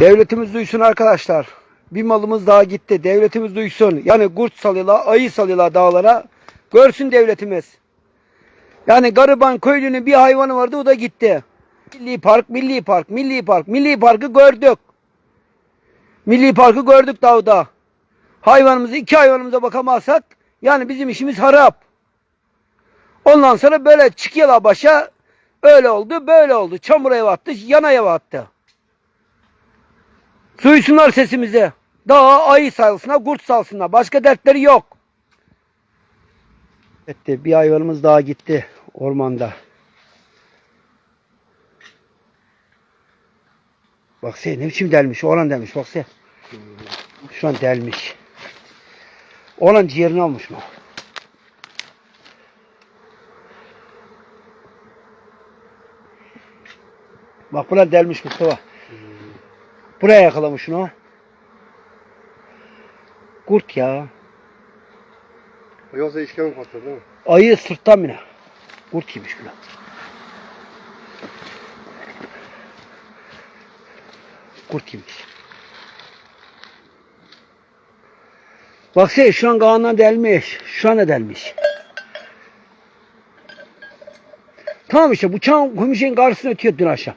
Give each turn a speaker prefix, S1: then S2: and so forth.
S1: Devletimiz duysun arkadaşlar. Bir malımız daha gitti. Devletimiz duysun. Yani kurt salıyorlar, ayı salıyorlar dağlara. Görsün devletimiz. Yani gariban köylünün bir hayvanı vardı o da gitti. Milli park, milli park, milli park, milli parkı gördük. Milli parkı gördük dağda. Hayvanımızı iki hayvanımıza bakamazsak yani bizim işimiz harap. Ondan sonra böyle çıkıyorlar başa. Öyle oldu, böyle oldu. Çamura ev attı, yana ev attı. Duysunlar sesimizi. Dağa ayı salsınlar, kurt salsınlar. Başka dertleri yok. Etti, bir hayvanımız daha gitti ormanda. Bak sen ne biçim delmiş, oğlan delmiş bak sen. Şu an delmiş. Oğlan ciğerini almış mı? Bak buna delmiş Mustafa. Buraya yakalamış şunu. Kurt ya.
S2: Yoksa işkembe patladı değil mi?
S1: Ayı sırttan bine. Kurt yemiş bunu. Kurt yemiş. Baksana şu an kağından delmiş. Şu an delmiş. Tamam işte bu çam komşunun karşısına ötüyor dün akşam.